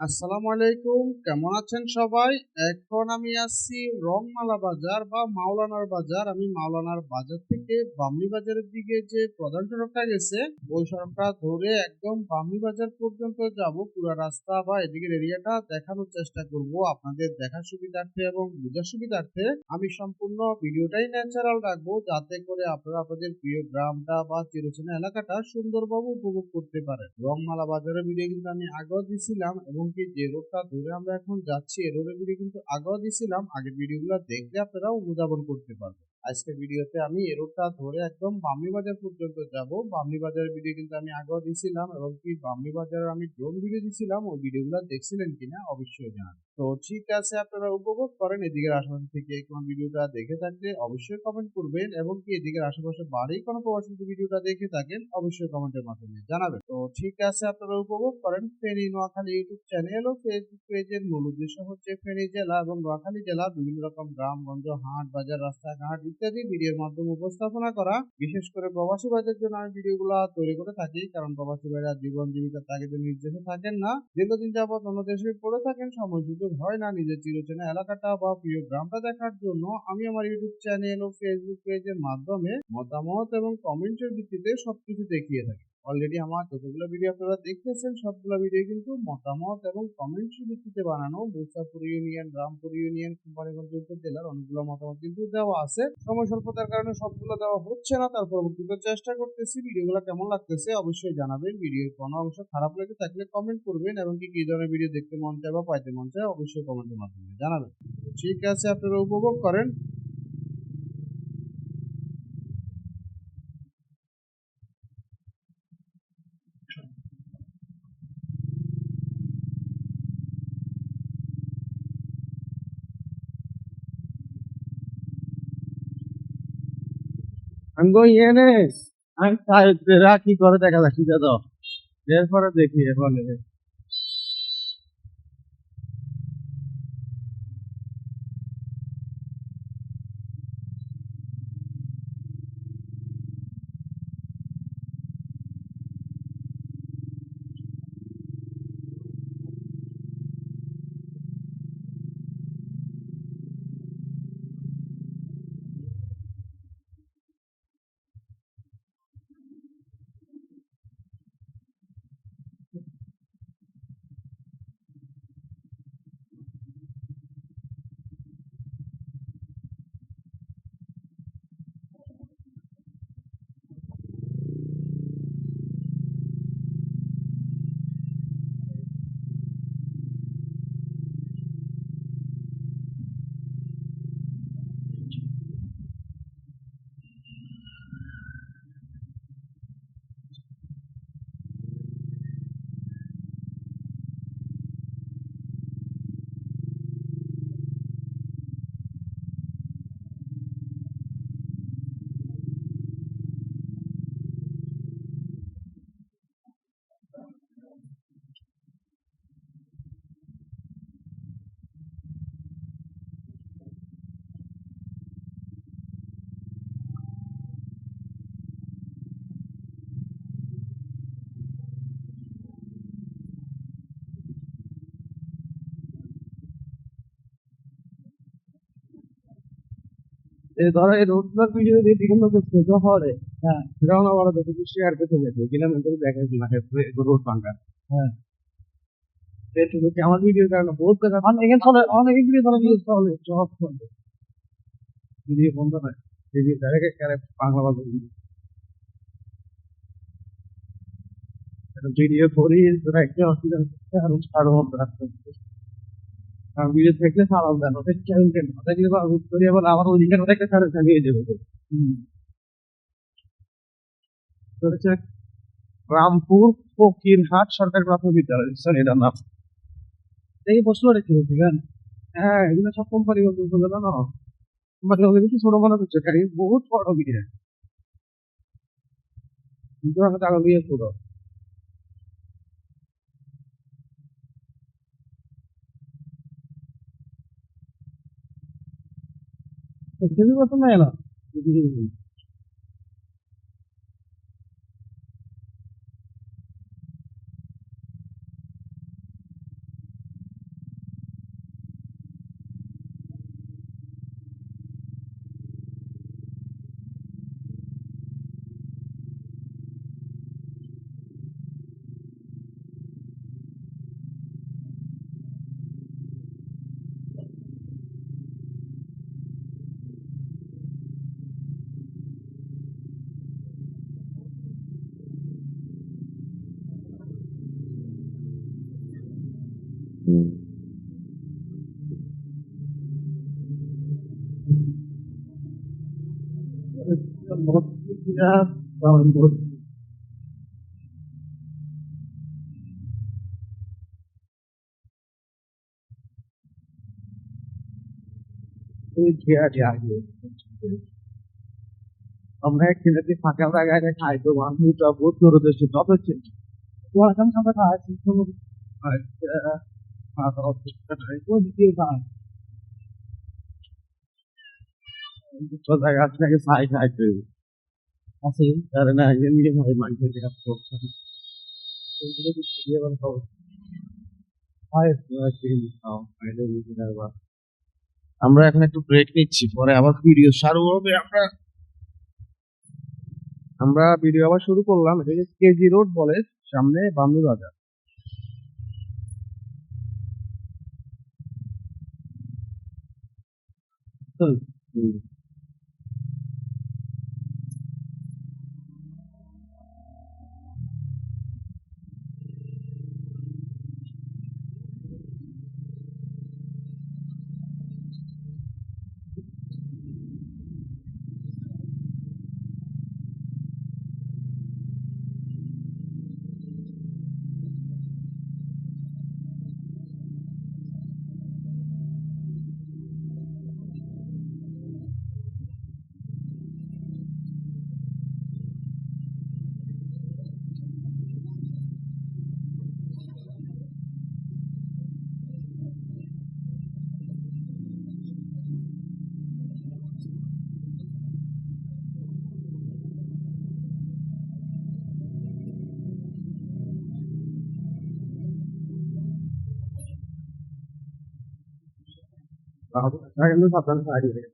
আসসালামু আলাইকুম, কেমন আছেন সবাই? এখন আমি আসছি রংমালা বাজার বা মাওলানার বাজার। আমি মাওলানার বাজার থেকে বামনি বাজারের দিকে যে প্রধান সড়কটা গেছে, ওই সড়কটা ধরে একদম বামনি বাজার পর্যন্ত যাব। পুরো রাস্তা বা এদিকের এরিয়াটা দেখানোর চেষ্টা করব আপনাদের দেখার সুবিধার্থে এবং বোঝার সুবিধার্থে। আমি সম্পূর্ণ ভিডিওটাই ন্যাচারাল রাখব, যাতে করে আপনারা আপনাদের প্রিয় গ্রামটা বা চিরচেনা এলাকাটা সুন্দরভাবে উপভোগ করতে পারেন। রংমালা বাজারের ভিডিও কিন্তু আমি আগেও দিছিলাম এবং কি যে রোডটা ধরে আমরা এখন যাচ্ছি, এ ভিডিও কিন্তু আগেও দিয়েছিলাম, আগের ভিডিওগুলো দেখলে আপনারাও অনুধাবন করতে পারবেন। আজকের ভিডিওতে আমি এই রোডটা ধরে একদম বামনি বাজার পর্যন্ত যাব। বামনি বাজারের ভিডিও কিন্তু আমি আগেও দিছিলাম এবং কি বামনি বাজারের আমি ড্রোন ভিডিও দিছিলাম ওই ভিডিওগুলো দেখছিলেন কিনা অবশ্যই জানান। তো ঠিক আছে, আপনারা উপভোগ করেন এদিকের আশেপাশে থেকে কোন ভিডিওটা দেখে থাকলে অবশ্যই কমেন্ট করবেন এবং কি এদিকের আশেপাশে বাড়ি কোনো প্রবাসী ভিডিওটা দেখে থাকেন অবশ্যই কমেন্টের মাধ্যমে জানাবেন। তো ঠিক আছে, আপনারা উপভোগ করেন ফেনী, নোয়াখালী ইউটিউব চ্যানেল ও ফেসবুক পেজের মূল উদ্দেশ্য হচ্ছে ফেনী জেলা এবং নোয়াখালী জেলা বিভিন্ন রকম গ্রাম, গঞ্জ, হাট, বাজার, রাস্তাঘাট ইত্যাদি ভিডিওর মাধ্যমে উপস্থাপনা করা। বিশেষ করে প্রবাসী ভাইদের জন্য আমি ভিডিওগুলো তৈরি করে থাকি, কারণ প্রবাসী ভাইরা জীবন জীবিকার তাগিদে নির্দেশে থাকেন না। দীর্ঘদিন যাবৎ অন্য দেশে পড়ে থাকেন, সময় সুযোগ হয় না নিজের চিরচেনা এলাকাটা বা প্রিয় গ্রামটা দেখার জন্য। আমি আমার ইউটিউব চ্যানেল ও ফেসবুক পেজের মাধ্যমে মতামত এবং কমেন্টের ভিত্তিতে সবকিছু দেখিয়ে থাকি। অলরেডি আমার যতগুলো ভিডিও আপনারা দেখতেছেন সবগুলো ভিডিও কিন্তু মতামত এবং কমেন্টের ভিত্তিতে বানানো। মুসাপুর ইউনিয়ন, রামপুর ইউনিয়ন কোম্পানিগঞ্জ জেলার অনেকগুলো মতামত কিন্তু দেওয়া আছে। সময় স্বল্পতার কারণে সবগুলো দেওয়া হচ্ছে না। তার পরবর্তীতে চেষ্টা করতেছি। ভিডিওগুলো কেমন লাগতেছে অবশ্যই জানাবেন। ভিডিওর কোনো অংশ খারাপ লেগে থাকলে কমেন্ট করবেন এবং কি কি ধরনের ভিডিও দেখতে মন চায় বা পাইতে মন চায় অবশ্যই কমেন্টের মাধ্যমে জানাবেন। ঠিক আছে, আপনারা উপভোগ করেন। I'm কই এনে আমি. রাখি করে দেখা ঠিক আছে এরপরে দেখি এরপরে এই এই রোডগুলোর ভিডিও দিয়ে বিভিন্ন কিছু হরে হ্যাঁ। সেটাও বড় দেখে শেয়ার করতে যাব কিলোমিটার দেখা না রোড পাঙ্কা হ্যাঁ। ফেসবুক আমার ভিডিওর কারণে বহুত কথা। এখানে চলে অনেক ভিডিও ধরো ভিডিও চলে সব চলে ভিডিও বন্ধ হয়। ভিডিও ডাইরেক্ট ক্যারে বাংলা বাংলা ভিডিও করি একটা অসুবিধা আর ছাড়ো রাখতে কারণ ভিডিও থাকলে ছাড়াও দেন যদি আবার হুট করে আবার আমার ওদিকে ওটা একটা ছাড়ে চালিয়ে যাবে তো হচ্ছে রামপুর ফকিরহাট সরকারি প্রাথমিক বিদ্যালয়। এটার নাম। এই প্রশ্ন রেখে কেন? হ্যাঁ এগুলো সব কোম্পানি বলতে না বলতে কিছু ছোট মনে হচ্ছে বহুত বড় বিয়ে। কিন্তু আমি টাকা দিয়ে ছোট। 自分はそんなんやな。আমরা একদিন ফাঁকা জায়গায় খাই তো আমি তো বহুত দূরদর্শী তবে পড়াশোনা আমরা খাওয়াচ্ছি আমরা এখন একটু ব্রেক নিচ্ছি, পরে আবার ভিডিও চালু হবে আমরা। আমরা ভিডিও আবার শুরু করলাম, এটা কেজি রোড বলে, সামনে বান্ধু রাজা 嗯嗯。അതൊന്നും പത്താൻ സാധ്യതയില്ല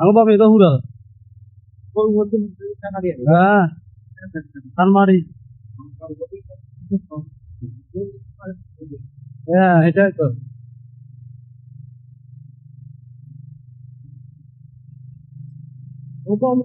അളബാബ ഏതാ ഹൂരാ আলমারি হ্যাঁ এটাই তো ওটা আমি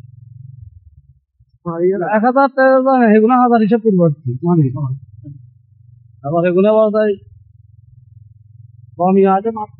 এক হাজার টাকা হেগুনা হাজার হিসাব করব আর কি। মানে। আবার হেগুনা বাজায় কমই আছে, মাত্র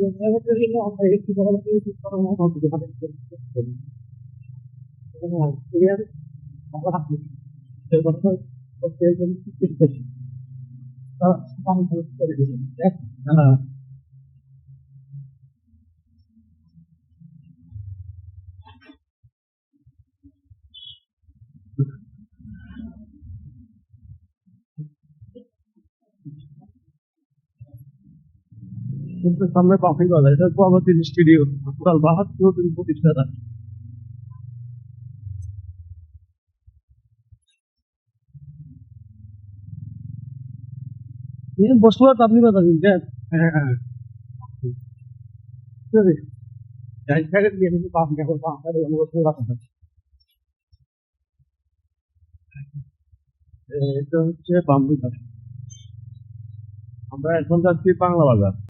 作品の作品 কিন্তু সামনে পাখি বাজার এটা প্রগতির স্টুডিও টোটাল বাহাত্তর নতুন প্রতিষ্ঠাতা বাজার এটা হচ্ছে আমরা এখন যাচ্ছি বাংলা বাজার।